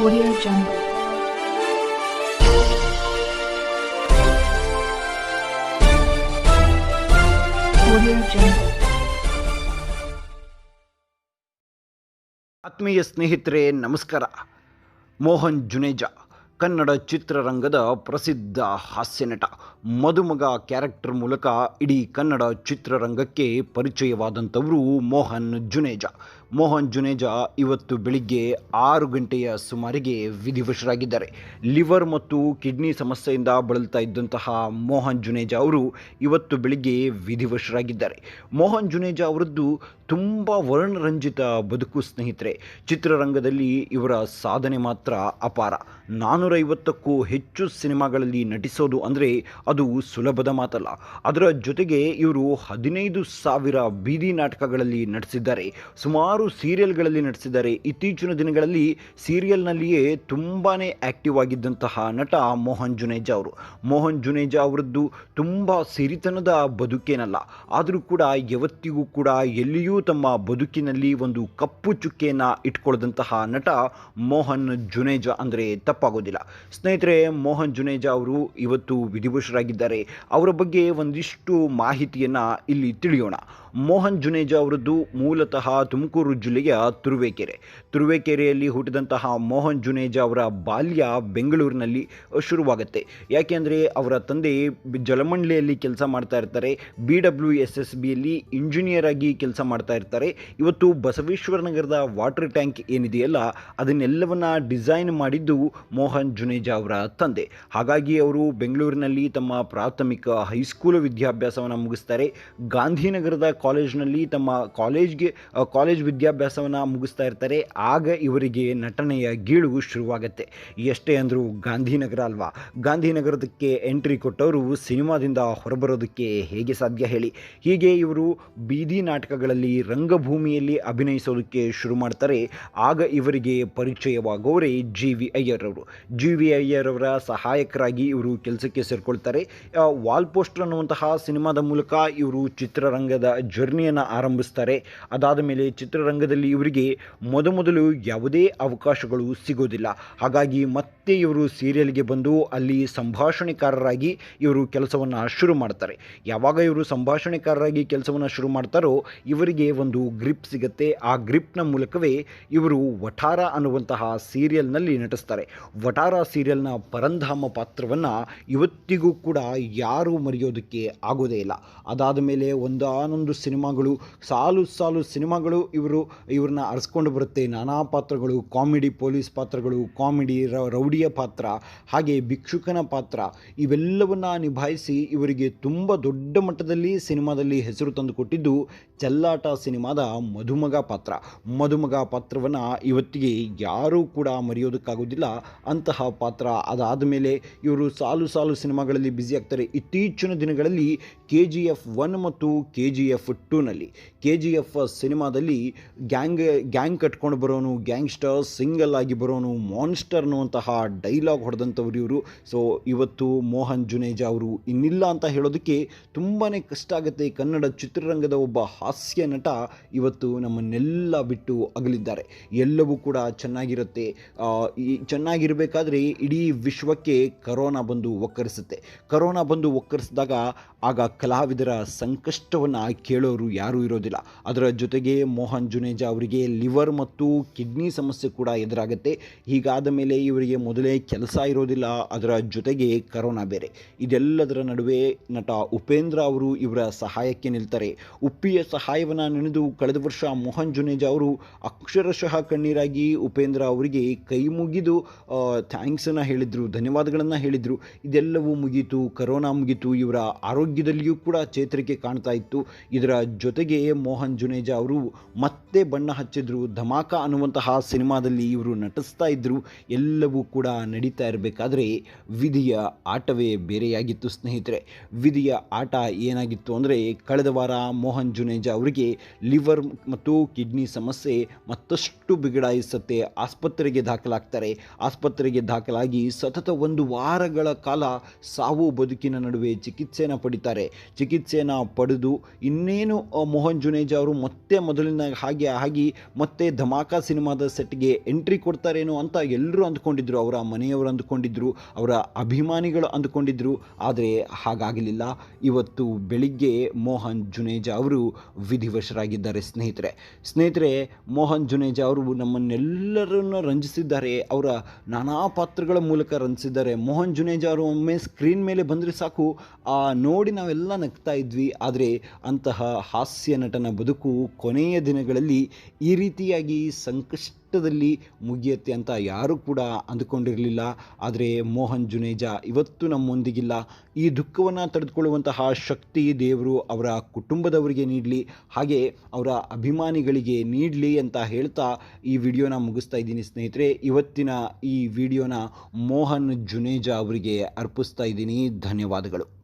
Audio Jungle. ಆತ್ಮೀಯ ಸ್ನೇಹಿತರೆ, ನಮಸ್ಕಾರ. ಮೋಹನ್ ಜುನೇಜಾ, ಕನ್ನಡ ಚಿತ್ರರಂಗದ ಪ್ರಸಿದ್ಧ ಹಾಸ್ಯನಟ ಮದುಮಗ ಕ್ಯಾರೆಕ್ಟರ್ ಮೂಲಕ ಇಡೀ ಕನ್ನಡ ಚಿತ್ರರಂಗಕ್ಕೆ ಪರಿಚಯವಾದಂಥವರು ಮೋಹನ್ ಜುನೇಜಾ. ಮೋಹನ್ ಜುನೇಜಾ ಇವತ್ತು ಬೆಳಿಗ್ಗೆ ಆರು ಗಂಟೆಯ ಸುಮಾರಿಗೆ ವಿಧಿವಶರಾಗಿದ್ದಾರೆ. ಲಿವರ್ ಮತ್ತು ಕಿಡ್ನಿ ಸಮಸ್ಯೆಯಿಂದ ಬಳಲ್ತಾ ಇದ್ದಂತಹ ಮೋಹನ್ ಜುನೇಜಾ ಅವರು ಇವತ್ತು ಬೆಳಿಗ್ಗೆ ವಿಧಿವಶರಾಗಿದ್ದಾರೆ. ಮೋಹನ್ ಜುನೇಜಾ ಅವರದ್ದು ತುಂಬ ವರ್ಣರಂಜಿತ ಬದುಕು ಸ್ನೇಹಿತರೆ. ಚಿತ್ರರಂಗದಲ್ಲಿ ಇವರ ಸಾಧನೆ ಮಾತ್ರ ಅಪಾರ. ನಾನ್ನೂರೈವತ್ತಕ್ಕೂ ಹೆಚ್ಚು ಸಿನಿಮಾಗಳಲ್ಲಿ ನಟಿಸೋದು ಅಂದರೆ ಅದು ಸುಲಭದ ಮಾತಲ್ಲ. ಅದರ ಜೊತೆಗೆ ಇವರು ಹದಿನೈದು ಸಾವಿರ ಬೀದಿ ನಾಟಕಗಳಲ್ಲಿ ನಟಿಸಿದ್ದಾರೆ. ಸುಮಾರು ಸೀರಿಯಲ್ಗಳಲ್ಲಿ ನಟಿಸಿದ್ದಾರೆ. ಇತ್ತೀಚಿನ ದಿನಗಳಲ್ಲಿ ಸೀರಿಯಲ್ನಲ್ಲಿಯೇ ತುಂಬಾ ಆ್ಯಕ್ಟಿವ್ ಆಗಿದ್ದಂತಹ ನಟ ಮೋಹನ್ ಜುನೇಜಾ ಅವರು. ಮೋಹನ್ ಜುನೇಜಾ ಅವರದ್ದು ತುಂಬ ಸಿರಿತನದ ಬದುಕೇನಲ್ಲ. ಆದರೂ ಕೂಡ ಯಾವತ್ತಿಗೂ ಕೂಡ ಎಲ್ಲಿಯೂ ತಮ್ಮ ಬದುಕಿನಲ್ಲಿ ಒಂದು ಕಪ್ಪು ಚುಕ್ಕೆಯನ್ನು ಇಟ್ಕೊಳ್ಳದಂತಹ ನಟ ಮೋಹನ್ ಜುನೇಜಾ ಅಂದರೆ ತಪ್ಪಾಗೋದಿಲ್ಲ. ಸ್ನೇಹಿತರೆ, ಮೋಹನ್ ಜುನೇಜಾ ಅವರು ಇವತ್ತು ವಿಧಿವಶರಾಗಿದ್ದಾರೆ. ಅವರ ಬಗ್ಗೆ ಒಂದಿಷ್ಟು ಮಾಹಿತಿಯನ್ನು ಇಲ್ಲಿ ತಿಳಿಯೋಣ. ಮೋಹನ್ ಜುನೇಜಾ ಅವರದ್ದು ಮೂಲತಃ ತುಮಕೂರು ಜಿಲ್ಲೆಯ ತುರುವೇಕೆರೆ. ತುರುವೇಕೆರೆಯಲ್ಲಿ ಹುಟ್ಟಿದಂತಹ ಮೋಹನ್ ಜುನೇಜಾ ಅವರ ಬಾಲ್ಯ ಬೆಂಗಳೂರಿನಲ್ಲಿ ಶುರುವಾಗುತ್ತೆ. ಯಾಕೆಂದರೆ ಅವರ ತಂದೆ ಜಲಮಂಡಳಿಯಲ್ಲಿ ಕೆಲಸ ಮಾಡ್ತಾ ಇರ್ತಾರೆ. ಬಿ ಡಬ್ಲ್ಯೂ ಎಸ್ ಎಸ್ ಬಿಯಲ್ಲಿ ಇಂಜಿನಿಯರ್ ಆಗಿ ಕೆಲಸ ಮಾಡ್ತಾ ಇರ್ತಾರೆ. ಇವತ್ತು ಬಸವೇಶ್ವರ ನಗರದ ವಾಟರ್ ಟ್ಯಾಂಕ್ ಏನಿದೆಯಲ್ಲ, ಅದನ್ನೆಲ್ಲವನ್ನ ಡಿಸೈನ್ ಮಾಡಿದ್ದು ಮೋಹನ್ ಜುನೇಜಾ ಅವರ ತಂದೆ. ಹಾಗಾಗಿ ಅವರು ಬೆಂಗಳೂರಿನಲ್ಲಿ ತಮ್ಮ ಪ್ರಾಥಮಿಕ ಹೈಸ್ಕೂಲ್ ವಿದ್ಯಾಭ್ಯಾಸವನ್ನು ಮುಗಿಸ್ತಾರೆ. ಗಾಂಧಿನಗರದ ಕಾಲೇಜ್ನಲ್ಲಿ ತಮ್ಮ ಕಾಲೇಜ್ಗೆ ಕಾಲೇಜ್ ವಿದ್ಯಾಭ್ಯಾಸವನ್ನು ಮುಗಿಸ್ತಾ ಇರ್ತಾರೆ. ಆಗ ಇವರಿಗೆ ನಟನೆಯ ಗೀಳು ಶುರುವಾಗುತ್ತೆ. ಎಷ್ಟೇ ಅಂದರೂ ಗಾಂಧಿನಗರ ಅಲ್ವಾ? ಗಾಂಧಿನಗರದಕ್ಕೆ ಎಂಟ್ರಿ ಕೊಟ್ಟವರು ಸಿನಿಮಾದಿಂದ ಹೊರಬರೋದಕ್ಕೆ ಹೇಗೆ ಸಾಧ್ಯ ಹೇಳಿ? ಹೀಗೆ ಇವರು ಬೀದಿ ನಾಟಕಗಳಲ್ಲಿ ರಂಗಭೂಮಿಯಲ್ಲಿ ಅಭಿನಯಿಸೋದಕ್ಕೆ ಶುರು ಮಾಡ್ತಾರೆ. ಆಗ ಇವರಿಗೆ ಪರಿಚಯವಾಗೋರೇ ಜಿ ವಿ ಅಯ್ಯರ್ ಅವರು. ಜಿ ವಿ ಅಯ್ಯರ್ ಅವರ ಸಹಾಯಕರಾಗಿ ಇವರು ಕೆಲಸಕ್ಕೆ ಸೇರಿಕೊಳ್ತಾರೆ. ವಾಲ್ ಪೋಸ್ಟರ್ ಅನ್ನುವಂತಹ ಸಿನಿಮಾದ ಮೂಲಕ ಇವರು ಚಿತ್ರರಂಗದ ಜರ್ನಿಯನ್ನು ಆರಂಭಿಸ್ತಾರೆ. ಅದಾದ ಮೇಲೆ ಚಿತ್ರರಂಗದಲ್ಲಿ ಇವರಿಗೆ ಮೊದಮೊದಲು ಯಾವುದೇ ಅವಕಾಶಗಳು ಸಿಗೋದಿಲ್ಲ. ಹಾಗಾಗಿ ಮತ್ತೆ ಇವರು ಸೀರಿಯಲ್ಗೆ ಬಂದು ಅಲ್ಲಿ ಸಂಭಾಷಣೆಕಾರರಾಗಿ ಇವರು ಕೆಲಸವನ್ನು ಶುರು ಮಾಡ್ತಾರೆ. ಯಾವಾಗ ಇವರು ಸಂಭಾಷಣೆಕಾರರಾಗಿ ಕೆಲಸವನ್ನು ಶುರು ಮಾಡ್ತಾರೋ ಇವರಿಗೆ ಒಂದು ಗ್ರಿಪ್ ಸಿಗುತ್ತೆ. ಆ ಗ್ರಿಪ್ನ ಮೂಲಕವೇ ಇವರು ವಠಾರ ಅನ್ನುವಂತಹ ಸೀರಿಯಲ್ನಲ್ಲಿ ನಟಿಸ್ತಾರೆ. ವಠಾರ ಸೀರಿಯಲ್ನ ಪರಂಧಾಮ ಪಾತ್ರವನ್ನು ಇವತ್ತಿಗೂ ಕೂಡ ಯಾರೂ ಮರೆಯೋದಕ್ಕೆ ಆಗೋದೇ ಇಲ್ಲ. ಅದಾದ ಮೇಲೆ ಒಂದಾನೊಂದು ಸಿನಿಮಾಗಳು, ಸಾಲು ಸಾಲು ಸಿನಿಮಾಗಳು ಇವರು, ಇವ್ರನ್ನ ಅರಸ್ಕೊಂಡು ಬರುತ್ತೆ. ನಾನಾ ಪಾತ್ರಗಳು, ಕಾಮಿಡಿ ಪೊಲೀಸ್ ಪಾತ್ರಗಳು, ಕಾಮಿಡಿ ರೌಡಿಯ ಪಾತ್ರ, ಹಾಗೆ ಭಿಕ್ಷುಕನ ಪಾತ್ರ, ಇವೆಲ್ಲವನ್ನು ನಿಭಾಯಿಸಿ ಇವರಿಗೆ ತುಂಬ ದೊಡ್ಡ ಮಟ್ಟದಲ್ಲಿ ಸಿನಿಮಾದಲ್ಲಿ ಹೆಸರು ತಂದುಕೊಟ್ಟಿದ್ದು ಚೆಲ್ಲಾಟ ಸಿನಿಮಾದ ಮಧುಮಗ ಪಾತ್ರ. ಮಧುಮಗ ಪಾತ್ರವನ್ನು ಇವತ್ತಿಗೆ ಯಾರೂ ಕೂಡ ಮರೆಯೋದಕ್ಕಾಗೋದಿಲ್ಲ. ಅಂತಹ ಪಾತ್ರ ಅದಾದ ಮೇಲೆ ಇವರು ಸಾಲು ಸಾಲು ಸಿನಿಮಾಗಳಲ್ಲಿ ಬ್ಯುಸಿ ಆಗ್ತಾರೆ. ಇತ್ತೀಚಿನ ದಿನಗಳಲ್ಲಿ ಕೆ ಜಿ ಎಫ್ ಒನ್ ಮತ್ತು ಕೆ ಜಿ ಎಫ್ ಟೂನಲ್ಲಿ ಕೆ ಜಿ ಎಫ್ ಸಿನಿಮಾದಲ್ಲಿ ಗ್ಯಾಂಗ್ ಗ್ಯಾಂಗ್ ಕಟ್ಕೊಂಡು ಬರೋನು, ಗ್ಯಾಂಗ್ಸ್ಟರ್, ಸಿಂಗಲ್ ಆಗಿ ಬರೋನು ಮಾನ್ಸ್ಟರ್ ಅನ್ನುವಂತಹ ಡೈಲಾಗ್ ಹೊಡೆದಂಥವ್ರು ಇವರು. ಸೊ ಇವತ್ತು ಮೋಹನ್ ಜುನೇಜಾ ಅವರು ಇನ್ನಿಲ್ಲ ಅಂತ ಹೇಳೋದಕ್ಕೆ ತುಂಬಾ ಕಷ್ಟ ಆಗುತ್ತೆ. ಕನ್ನಡ ಚಿತ್ರರಂಗದ ಒಬ್ಬ ಹಾಸ್ಯ ನಟ ಇವತ್ತು ನಮ್ಮನ್ನೆಲ್ಲ ಬಿಟ್ಟು ಅಗಲಿದ್ದಾರೆ. ಎಲ್ಲವೂ ಕೂಡ ಚೆನ್ನಾಗಿರುತ್ತೆ. ಈ ಚೆನ್ನಾಗಿರಬೇಕಾದ್ರೆ ಇಡೀ ವಿಶ್ವಕ್ಕೆ ಕರೋನಾ ಬಂದು ಒಕ್ಕರಿಸುತ್ತೆ. ಕರೋನಾ ಬಂದು ಒಕ್ಕರಿಸಿದಾಗ ಆಗ ಕಲಾವಿದರ ಸಂಕಷ್ಟವನ್ನು ಕೇಳೋರು ಯಾರೂ ಇರೋದಿಲ್ಲ. ಅದರ ಜೊತೆಗೆ ಮೋಹನ್ ಜುನೇಜಾ ಅವರಿಗೆ ಲಿವರ್ ಮತ್ತು ಕಿಡ್ನಿ ಸಮಸ್ಯೆ ಕೂಡ ಎದುರಾಗುತ್ತೆ. ಹೀಗಾದ ಮೇಲೆ ಇವರಿಗೆ ಮೊದಲೇ ಕೆಲಸ ಇರೋದಿಲ್ಲ. ಅದರ ಜೊತೆಗೆ ಕರೋನಾ ಬೇರೆ. ಇದೆಲ್ಲದರ ನಡುವೆ ನಟ ಉಪೇಂದ್ರ ಅವರು ಇವರ ಸಹಾಯಕ್ಕೆ ನಿಲ್ತಾರೆ. ಉಪ್ಪಿಯ ಸಹಾಯವನ್ನು ನೆನೆದು ಕಳೆದ ವರ್ಷ ಮೋಹನ್ ಜುನೇಜಾ ಅವರು ಅಕ್ಷರಶಃ ಕಣ್ಣೀರಾಗಿ ಉಪೇಂದ್ರ ಅವರಿಗೆ ಕೈ ಮುಗಿದು ಥ್ಯಾಂಕ್ಸನ್ನು ಹೇಳಿದರು, ಧನ್ಯವಾದಗಳನ್ನು ಹೇಳಿದರು. ಇದೆಲ್ಲವೂ ಮುಗೀತು, ಕರೋನಾ ಮುಗೀತು, ಇವರ ಆರೋಗ್ಯದಲ್ಲಿಯೂ ಕೂಡ ಚೇತರಿಕೆ ಕಾಣ್ತಾ ಇತ್ತು. ಇದರ ಜೊತೆಗೆ ಮೋಹನ್ ಜುನೇಜಾ ಅವರು ಮತ್ತೆ ಬಣ್ಣ ಹಚ್ಚಿದ್ರು, ಧಮಾಕ ಅನ್ನುವಂತಹ ಸಿನಿಮಾದಲ್ಲಿ ಇವರು ನಟಿಸ್ತಾ ಇದ್ದರು ಎಲ್ಲವೂ ಕೂಡ ನಡೀತಾ ಇರಬೇಕಾದ್ರೆ ವಿಧಿಯ ಆಟವೇ ಬೇರೆಯಾಗಿತ್ತು ಸ್ನೇಹಿತರೆ. ವಿಧಿಯ ಆಟ ಏನಾಗಿತ್ತು ಅಂದರೆ ಕಳೆದ ವಾರ ಮೋಹನ್ ಜುನೇಜಾ ಅವರಿಗೆ ಲಿವರ್ ಮತ್ತು ಕಿಡ್ನಿ ಸಮಸ್ಯೆ, ಮತ್ತಷ್ಟು ಬಿಗಡಾಯಿಸುತ್ತೆ, ಆಸ್ಪತ್ರೆಗೆ ದಾಖಲಾಗ್ತಾರೆ. ಆಸ್ಪತ್ರೆಗೆ ದಾಖಲಾಗಿ ಸತತ ಒಂದು ವಾರಗಳ ಕಾಲ ಸಾವು ಬದುಕಿನ ನಡುವೆ ಚಿಕಿತ್ಸೆನ ಪಡಿತಾರೆ ಚಿಕಿತ್ಸೆಯನ್ನು ಪಡೆದು ಇನ್ನೇನು ಮೋಹನ್ ಜುನೇಜ ಅವರು ಮತ್ತೆ ಮೊದಲಿನ ಹಾಗೆ ಆಗಿ ಮತ್ತೆ ಧಮಾಕಾ ಸಿನಿಮಾದ ಸೆಟ್ಗೆ ಎಂಟ್ರಿ ಕೊಡ್ತಾರೇನೋ ಅಂತ ಎಲ್ಲರೂ ಅಂದ್ಕೊಂಡಿದ್ರು. ಅವರ ಮನೆಯವರು ಅಂದ್ಕೊಂಡಿದ್ರು, ಅವರ ಅಭಿಮಾನಿಗಳು ಅಂದ್ಕೊಂಡಿದ್ರು. ಆದರೆ ಹಾಗಾಗಲಿಲ್ಲ. ಇವತ್ತು ಬೆಳಿಗ್ಗೆ ಮೋಹನ್ ಜುನೇಜಾ ಅವರು ವಿಧಿವಶರಾಗಿದ್ದಾರೆ ಸ್ನೇಹಿತರೆ. ಸ್ನೇಹಿತರೆ, ಮೋಹನ್ ಜುನೇಜಾ ಅವರು ನಮ್ಮನ್ನೆಲ್ಲರನ್ನು ರಂಜಿಸಿದ್ದಾರೆ. ಅವರ ನಾನಾ ಪಾತ್ರಗಳ ಮೂಲಕ ರಂಜಿಸಿದ್ದಾರೆ. ಮೋಹನ್ ಜುನೇಜ ಅವರು ಒಮ್ಮೆ ಸ್ಕ್ರೀನ್ ಮೇಲೆ ಬಂದರೆ ಸಾಕು. ಆ, ನೋಡಿ ನಾವೆಲ್ಲ ನಗ್ತಾ ಇದ್ವಿ. ಆದರೆ ಅಂತಹ ಹಾಸ್ಯ ನಟನ ಬದುಕು ಕೊನೆಯ ದಿನಗಳಲ್ಲಿ ಈ ರೀತಿಯಾಗಿ ಸಂಕಷ್ಟದಲ್ಲಿ ಮುಗಿಯುತ್ತೆ ಅಂತ ಯಾರೂ ಕೂಡ ಅಂದುಕೊಂಡಿರಲಿಲ್ಲ. ಆದರೆ ಮೋಹನ್ ಜುನೇಜಾ ಇವತ್ತು ನಮ್ಮೊಂದಿಗಿಲ್ಲ. ಈ ದುಃಖವನ್ನು ತಡೆದುಕೊಳ್ಳುವಂತಹ ಶಕ್ತಿ ದೇವರು ಅವರ ಕುಟುಂಬದವರಿಗೆ ನೀಡಲಿ. ಹಾಗೆ ಅವರ ಅಭಿಮಾನಿಗಳಿಗೆ ನೀಡಲಿ ಅಂತ ಹೇಳ್ತಾ ಈ ವಿಡಿಯೋನ ಮುಗಿಸ್ತಾ ಇದ್ದೀನಿ ಸ್ನೇಹಿತರೆ. ಇವತ್ತಿನ ಈ ವಿಡಿಯೋನ ಮೋಹನ್ ಜುನೇಜಾ ಅವರಿಗೆ ಅರ್ಪಿಸ್ತಾ ಇದ್ದೀನಿ. ಧನ್ಯವಾದಗಳು.